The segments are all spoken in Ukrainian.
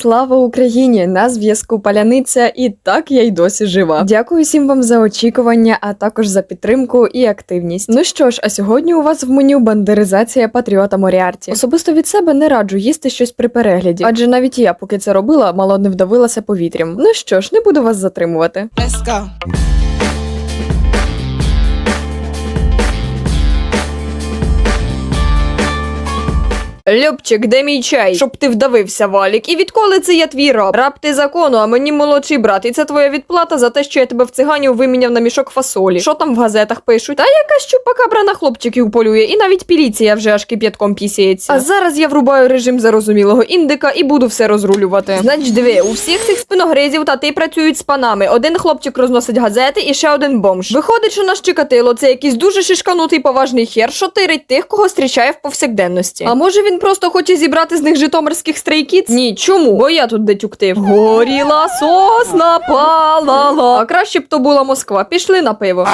Слава Україні! На зв'язку Паляниця, і так я й досі жива. Дякую всім вам за очікування, а також за підтримку і активність. Ну що ж, а сьогодні у вас в меню бандеризація Патріота Моріарті. Особисто від себе не раджу їсти щось при перегляді, адже навіть я, поки це робила, мало не вдавилася повітрям. Ну що ж, не буду вас затримувати. Let's go. Любчик, де мій чай? Щоб ти вдавився, валік. І відколи це я твій раб? Раб ти закону, а мені молодший брат. І це твоя відплата за те, що я тебе в циганів виміняв на мішок фасолі. Що там в газетах пишуть? Та якась чупакабра на хлопчиків полює, і навіть поліція вже аж кип'ятком пісяється. А зараз я врубаю режим зарозумілого індика і буду все розрулювати. Значить, диви, у всіх цих спиногризів та ти працюють з панами. Один хлопчик розносить газети і ще один бомж. Виходить, що наш Чикатило це якийсь дуже шишканутий поважний хер, що тирить тих, кого зустрічає в повсякденності. А може він просто хоче зібрати з них житомирських стрейкіт? Ні, чому? Бо я тут детюктив. Горіла сосна палала. А краще б то була Москва. Пішли на пиво.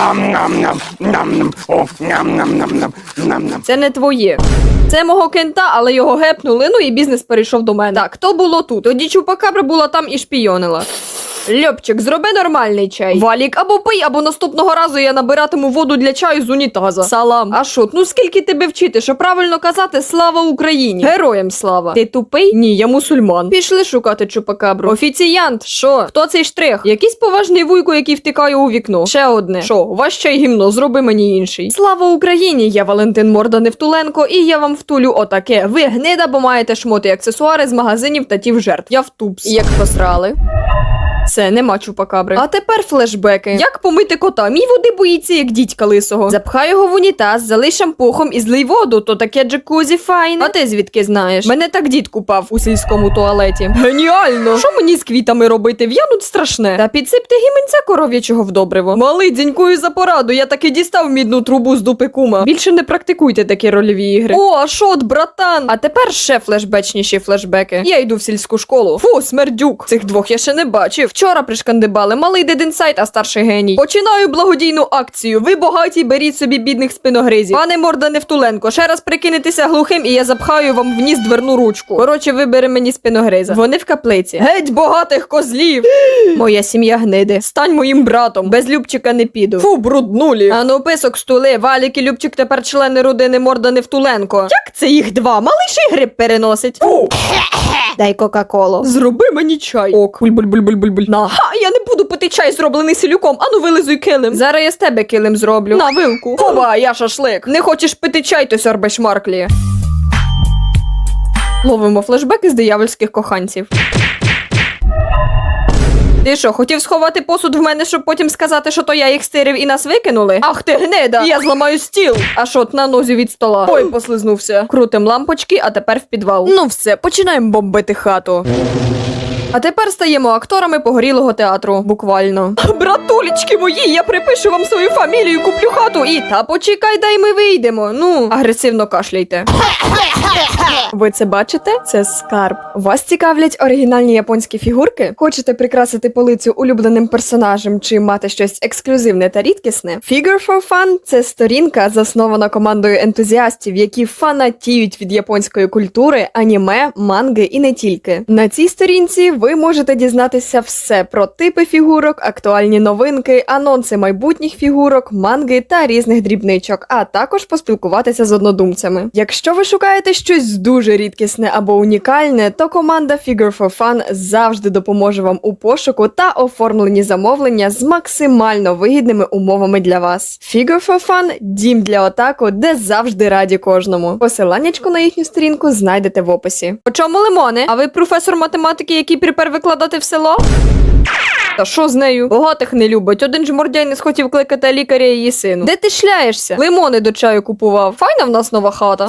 Це не твоє. Це мого кента, але його гепнули, ну і бізнес перейшов до мене. Так, хто було тут? Тоді чупакабра була там і шпійонила. Льопчик, зроби нормальний чай. Валік, або пий, або наступного разу я набиратиму воду для чаю з унітаза. Салам. А шут, ну скільки тебе вчити, що правильно казати слава Україні? Героям слава. Ти тупий? Ні, я мусульман. Пішли шукати чупакабру. Офіціянт, що? Хто цей штрих? Якийсь поважний вуйко, який втикає у вікно. Ще одне. Що, ваш чай гімно, зроби мені інший. Слава Україні! Я Валентин Морда Невтуленко, і я вам втулю отаке. Ви гнида, бо маєте шмоти і аксесуари з магазинів та тів жертв. Я втупс. Як просрали. Все, нема чупакабри. А тепер флешбеки. Як помити кота? Мій води боїться, як дідька лисого. Запхай його в унітаз, залий шампухом і злий воду, то таке джакузі файне. А ти звідки знаєш? Мене так дід купав у сільському туалеті. Геніально! Що мені з квітами робити? В'януть страшне. Та підсипте гіменця коров'ячого в добриво. Малий, дзінькую за пораду. Я таки дістав мідну трубу з дупи кума. Більше не практикуйте такі рольові ігри. О, а шот, братан! А тепер ще флешбечніші флешбеки. Я йду в сільську школу. Фу, смердюк. Цих двох я ще не бачив. Вчора пришкандибали, малий дединсайт, а старший геній. Починаю благодійну акцію. Ви багаті, беріть собі бідних спиногризів. Пане Морда Невтуленко, ще раз прикинетеся глухим, і я запхаю вам вніс дверну ручку. Коротше, вибери мені спиногриза. Вони в каплиці. Геть багатих козлів. Моя сім'я гниде. Стань моїм братом. Без Любчика не піду. Фу, бруднулі. А ну писок стули. Валік і Любчик тепер члени родини Морда Невтуленко. Як це їх два? Малий ще й гриб переносить. Фу. Дай Кока-Колу. Зроби мені чай. Ок. Буль-буль-буль-буль-буль. На. Ха, я не буду пити чай, зроблений селюком. Ану, вилизуй килим. Зараз я з тебе килим зроблю. На вилку. Хоба, я шашлик. Не хочеш пити чай, то сьорби шмарклі. Ловимо флешбеки з диявольських коханців. Ти що, хотів сховати посуд в мене, щоб потім сказати, що то я їх стирив і нас викинули? Ах ти гнида! Я зламаю стіл! А шот на нозі від стола. Ой, послизнувся. Крутим лампочки, а тепер в підвал. Ну все, починаємо бомбити хату. А тепер стаємо акторами погорілого театру, буквально. Братулечки мої, я припишу вам свою фамілію, куплю хату і та почекай, дай ми вийдемо. Ну, агресивно кашляйте. Ви це бачите? Це скарб. Вас цікавлять оригінальні японські фігурки? Хочете прикрасити полицю улюбленим персонажем чи мати щось ексклюзивне та рідкісне? Figure for Fun – це сторінка, заснована командою ентузіастів, які фанатіють від японської культури, аніме, манги і не тільки. На цій сторінці ви можете дізнатися все про типи фігурок, актуальні новинки, анонси майбутніх фігурок, манги та різних дрібничок, а також поспілкуватися з однодумцями. Якщо ви шукаєте щось дуже рідкісне або унікальне, то команда Figure for Fun завжди допоможе вам у пошуку та оформленні замовлення з максимально вигідними умовами для вас. Figure for Fun – дім для отаку, де завжди раді кожному. Посиланнячку на їхню сторінку знайдете в описі. По чому лимони? А ви професор математики, який припер викладати в село? Та що з нею? Багатих не любить. Один ж мордяй не схотів кликати лікаря її сину. Де ти шляєшся? Лимони до чаю купував. Файна в нас нова хата.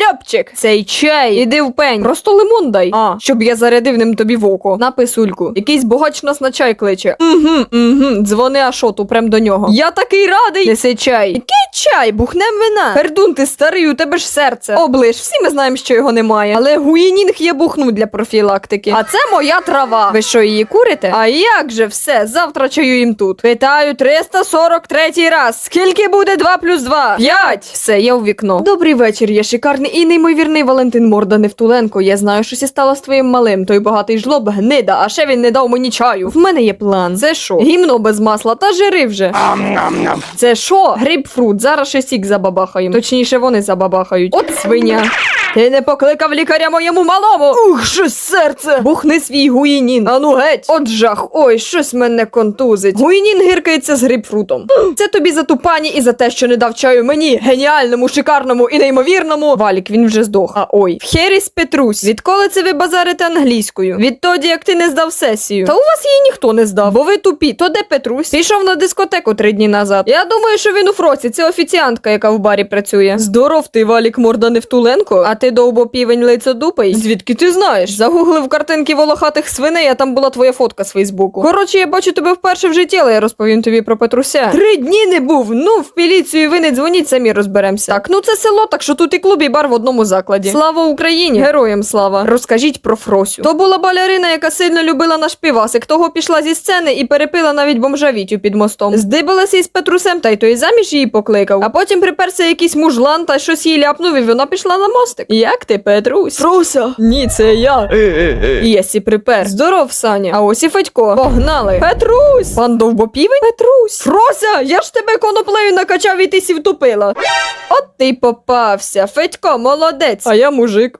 Ляпчик, цей чай, іди в пень. Просто лимон дай. А, щоб я зарядив ним тобі в око. На писульку. Якийсь богач нас на чай кличе. Угу, угу. Дзвони Ашоту прям до нього. Я такий радий. Неси чай. Який чай? Бухнем вина. Пердун, ти старий, у тебе ж серце. Оближ, всі ми знаємо, що його немає. Але гуїнінг я бухну для профілактики. А це моя моя трава. Ви що, її курите? А як же все? Завтра чаю їм тут. Питаю 343 раз. Скільки буде 2 плюс 2? 5. Все, я у вікно. Добрий вечір, я шикарний і неймовірний Валентин Морда Невтуленко. Я знаю, що сі стало з твоїм малим. Той багатий жлоб гнида, а ще він не дав мені чаю. В мене є план. Це що? Гімно без масла та жири вже. Це що? Грейпфрут. Зараз ще сік забабахаємо. Точніше, вони забабахають. От свиня. Ти не покликав лікаря моєму малому. Ух, щось серце. Бухни свій гуїнін. Ану геть. От жах. Ой, щось мене контузить. Гуїнін гиркається з грейпфрутом. Це тобі за ту пані і за те, що не дав чаю мені, геніальному, шикарному і неймовірному. Валік, він вже здох. А ой, Херіс Петрусь. Відколи це ви базарите англійською? Відтоді, як ти не здав сесію. Та у вас її ніхто не здав, бо ви тупі. То де Петрусь? Пішов на дискотеку три дні назад. Я думаю, що він у фроці. Це офіціантка, яка в барі працює. Здоров ти, Валік Морда Невтуленко. А ти довбопівень лицедупий? Звідки ти знаєш? Загуглив картинки волохатих свиней, а там була твоя фотка з Фейсбуку. Коротше, я бачу тебе вперше в житті, але я розповім тобі про Петруся. Три дні не був. Ну, в поліцію ви не дзвоніть, самі розберемося. Так, ну це село, так що тут і клуб, і бар в одному закладі. Слава Україні! Героям слава! Розкажіть про Фросю. То була балерина, яка сильно любила наш півасик. Того пішла зі сцени і перепила навіть бомжа Вітю під мостом. Здибалася із Петрусем, та й той заміж її покликав. А потім приперся якийсь мужлан та щось їй ляпнув, і вона пішла на мостик. Як ти, Петрусь? Фрося! Ні, це я. Єсі припер. Здоров, Саня. А ось і Федько. Погнали. Петрусь! Пан довбопівень? Петрусь! Фрося! Я ж тебе коноплею накачав і ти сів тупила. От ти попався. Федько, молодець. А я мужик.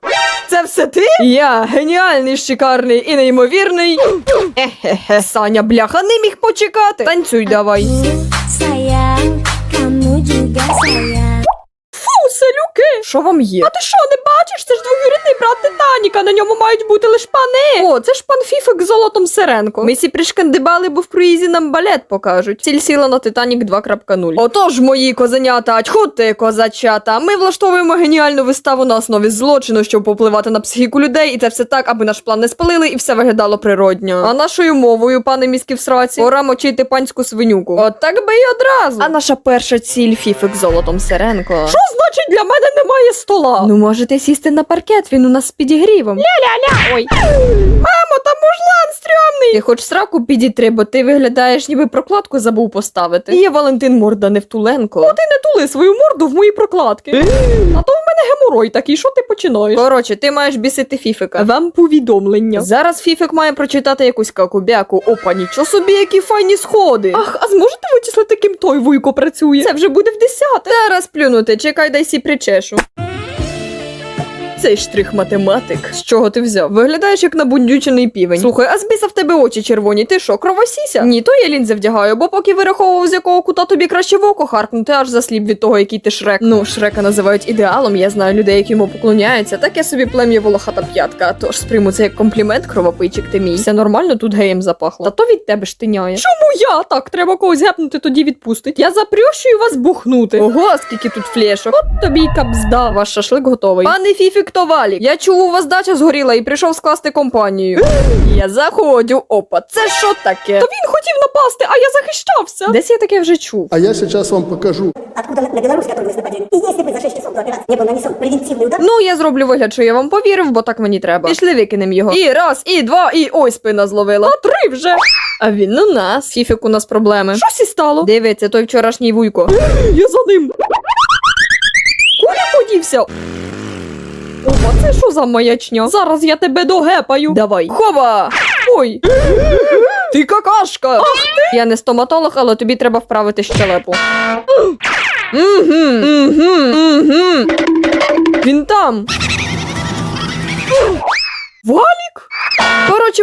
Це все ти? Я геніальний, шикарний і неймовірний. Ехе-хе, Саня, бляха, не міг почекати. Танцюй давай. Sayang, kamu juga sayang. Селюки! Що вам є? А ти що, не бачиш? Це ж двоюрідний брат Титаніка, на ньому мають бути лиш пани. О, це ж пан Фіфик з золотом Сиренко. Ми сі пришкандибали, бо в круїзі нам балет покажуть. Ціль сіла на Титанік 2.0. Отож, мої козенята, чху ти, козачата. Ми влаштовуємо геніальну виставу на основі злочину, щоб попливати на психіку людей, і це все так, аби наш план не спалили і все виглядало природньо. А нашою мовою, пане міські в сраці, пора мочити панську свинюку. От так би й одразу. А наша перша ціль Фіфик з золотом Сиренко. Що значить для мене немає стола? Ну можете сісти на паркет, він у нас з підігрівом. Ля-ля-ля, ой. Мамо, там. Ти хоч сраку підітри, бо ти виглядаєш, ніби прокладку забув поставити. Я Валентин Морда Невтуленко. О, ти не тули свою морду в мої прокладки. А то в мене геморой такий, що ти починаєш? Коротше, ти маєш бісити Фіфика. Вам повідомлення. Зараз Фіфик має прочитати якусь какубяку. Опа, нічого собі, які файні сходи. Ах, а зможете вичислити, ким той вуйко працює? Це вже буде в десяте. Зараз плюнути, чекай, дай сі причешу. Цей штрих математик. З чого ти взяв? Виглядаєш як набундючений півень. Слухай, а з біса в тебе очі червоні. Ти що, кровосіся? Ні, то я лінзи вдягаю, бо поки вираховував, з якого кута тобі краще в око харкнути, аж засліп від того, який ти шрек. Ну, шрека називають ідеалом. Я знаю людей, які йому поклоняються. Таке собі плем'я волохата п'ятка. Тож сприйму це як комплімент, кровопийчик ти мій. Все нормально тут геєм запахло. Та то від тебе штиняє. Чому я? Так, треба когось гепнути, тоді відпустить. Я запрющую вас бухнути. Ого, скільки тут флешок. От тобі капзда. Ваш шашлик готовий. Пане Фіфік Товалік, я чув, у вас дача згоріла і прийшов скласти компанію. я заходжу. Опа, це що таке? То він хотів напасти, а я захищався. Десь я таке вже чув. А я сейчас вам покажу. откуда на Беларусь, которую вы нападете. И если бы за 6 часов до операции не был нанесен превентивный удар, Ну, я зроблю вигляд, що я вам повірив, бо так мені треба. Пішли викинем його. І раз, і два, і ой, спина зловила. А три вже. А він у нас. Фіфік, у нас проблеми. Що сі стало? Дивиться, той вчорашній вуйко. я за ним. Куди подівся? Опа, це що за маячня? Зараз я тебе догепаю. Давай. Хова! Ой. Ти какашка! Ах ти! Я не стоматолог, але тобі треба вправити щелепу. Угу, угу, угу. Він там.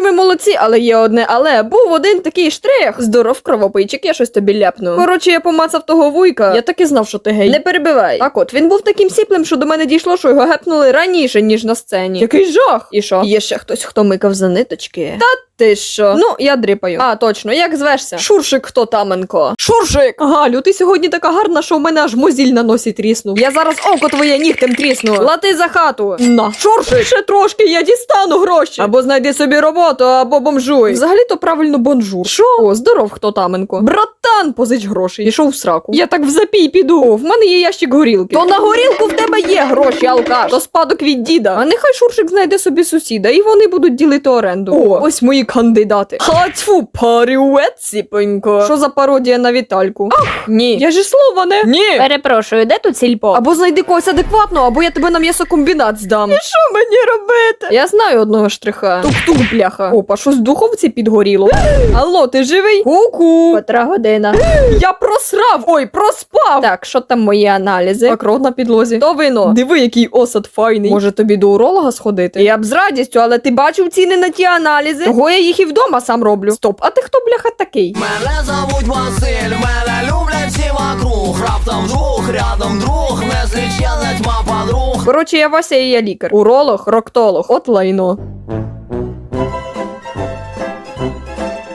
Ми молодці, але є одне але. Був один такий штрих. Здоров, кровопийчик, я щось тобі ляпну. Коротше, я помацав того вуйка. Я так і знав, що ти гей. Не перебивай. Так от, він був таким сіплим, що до мене дійшло, що його гепнули раніше, ніж на сцені. Який жах! І що? Є ще хтось, хто микав за ниточки. Та ти що? Ну, я дрипаю. А, точно, як звешся? Шуршик хто таменко. Шуршик! Галю, ти сьогодні така гарна, що в мене аж мозіль на носі тріснув. Я зараз око твоє нігтем трісну. Лати за хату. На, шуршик! Ще трошки, я дістану гроші. Або знайди собі роботу, або бомжуй. Взагалі-то правильно бонжур. Що? О, здоров, хто таменко. Братан, позич гроші. Пішов в сраку. Я так в запій піду. О, в мене є ящик горілки. То на горілку в тебе є гроші, алкаш. То спадок від діда. А нехай Шуршик знайде собі сусіда, і вони будуть ділити оренду. О, ось мої кандидати. Хацфу, парюет, ціпенько. Що за пародія на Вітальку? Ах, ні. Я ж і слова не. Ні. Перепрошую, де тут сільпо? Або знайди когось адекватного, або я тебе на м'ясокомбінат здам. І що мені робити? Я знаю одного штриха. Тук-тук, бляха. Опа, щось в духовці підгоріло. Алло, ти живий? Ку-ку. Котра година. Я просрав! Ой, проспав! Так, що там мої аналізи? А кров на підлозі. То вино. Диви, який осад файний. Може тобі до уролога сходити? Я б з радістю, але ти бачив ціни на ті аналізи? Того я їх і вдома сам роблю. Стоп, а ти хто бляха такий? Мене зовуть Василь, мене люблять всі вокруг Раптом друг, рядом друг, незліченна тьма подруг Коротше, я Вася і я лікар. Уролог, роктолог. От лайно.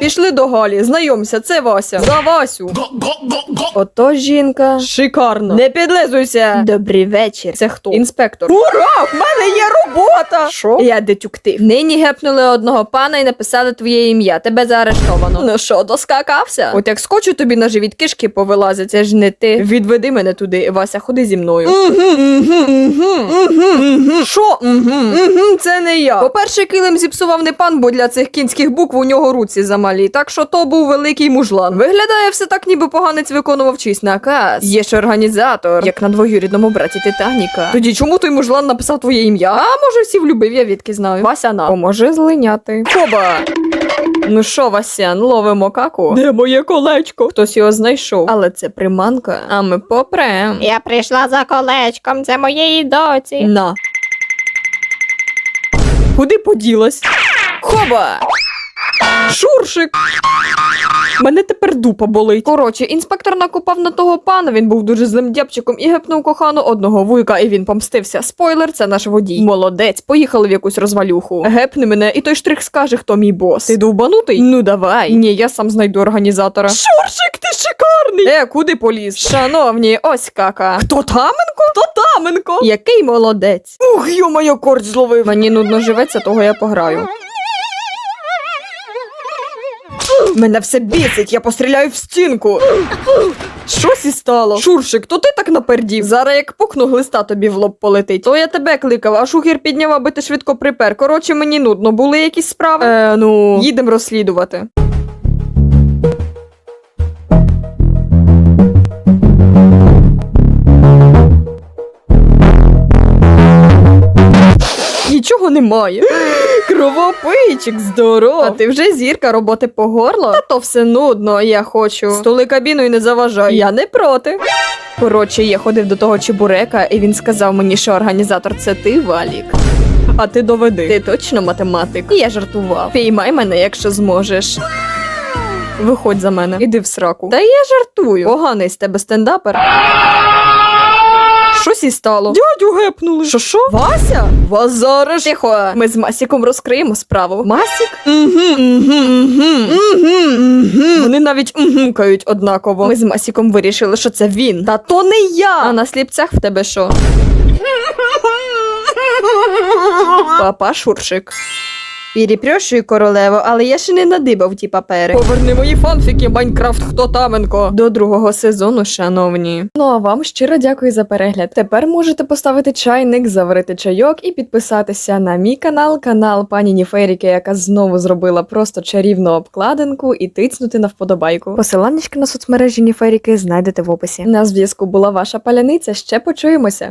Пішли до Галі, знайомся, це Вася. За Васю. Ото жінка. Шикарно. Не підлизуйся. Добрий вечір. Це хто? Інспектор. Ура! В мене є робота! Що? Я детектив. Нині гепнули одного пана і написали твоє ім'я. Тебе заарештовано. Ну що, доскакався? От як скочу тобі на живіт кишки повилазять, це ж не ти. Відведи мене туди. Вася, ходи зі мною. Що? Це не я. По-перше, килим зіпсував не пан, бо для цих кінських букв у нього руці замалі. Так що то був великий мужлан. Виглядає все так, ніби поганець виконував чийсь наказ. Є ж організатор, як на двоюрідному браті Титаніка. Тоді чому той мужлан написав твоє ім'я? А може всі влюбив, я відки знаю. Вася на. Поможи злиняти. Хоба! Ну що, Васян, ловимо каку? Де моє колечко? Хтось його знайшов. Але це приманка, а ми попрем. Я прийшла за колечком, це моєї доці. На. Куди поділась? Хоба! Шуршик! Мене тепер дупа болить. Коротше, інспектор накопав на того пана, він був дуже злим дябчиком і гепнув кохану одного вуйка, і він помстився. Спойлер, це наш водій. Молодець, поїхали в якусь розвалюху. Гепни мене, і той штрих скаже, хто мій бос. Ти довбанутий? Ну давай. Ні, я сам знайду організатора. Шуршик, ти шикарний! Е, куди поліз? Шановні, ось кака. Хто таменко? Хто таменко? Який молодець. Ух, йо-моє, корч зловив. Мені нудно живеться, того я пограю. Мене все бісить, я постріляю в стінку. Щось і стало. Шуршик, то ти так напердів. Зараз як пукну глиста тобі в лоб полетить. То я тебе кликав, а шухер підняв, аби ти швидко припер. Коротше, мені нудно. Були якісь справи? Е, ну, їдемо розслідувати. Нічого немає. Кровопийчик, здоров. А ти вже зірка роботи по горло? Та то все нудно, я хочу. Столи кабіну і не заважай. Я не проти. Коротше, я ходив до того чебурека, і він сказав мені, що організатор це ти, Валік. А ти доведи. Ти точно математик? Я жартував. Піймай мене, якщо зможеш. Виходь за мене, іди в сраку. Та я жартую. Поганий з тебе стендапер. Щось і стало. Дядю гепнули. Що що? Вася? Вас зараз. Тихо. Ми з Масіком розкриємо справу. Масік? Угу, угу, угу. Угу, угу. Вони навіть угукають однаково. Ми з Масіком вирішили, що це він. Та то не я. А на сліпцях в тебе що? Папа Шуршик. Перепрошую, королево, але я ще не надибав ті папери. Поверни мої фанфіки, Майнкрафт хто таменко. До другого сезону, шановні. Ну а вам щиро дякую за перегляд. Тепер можете поставити чайник, заварити чайок і підписатися на мій канал, канал пані Ніферіки, яка знову зробила просто чарівну обкладинку, і тицнути на вподобайку. Посиланнячки на соцмережі Ніферіки знайдете в описі. На зв'язку була ваша паляниця. Ще почуємося.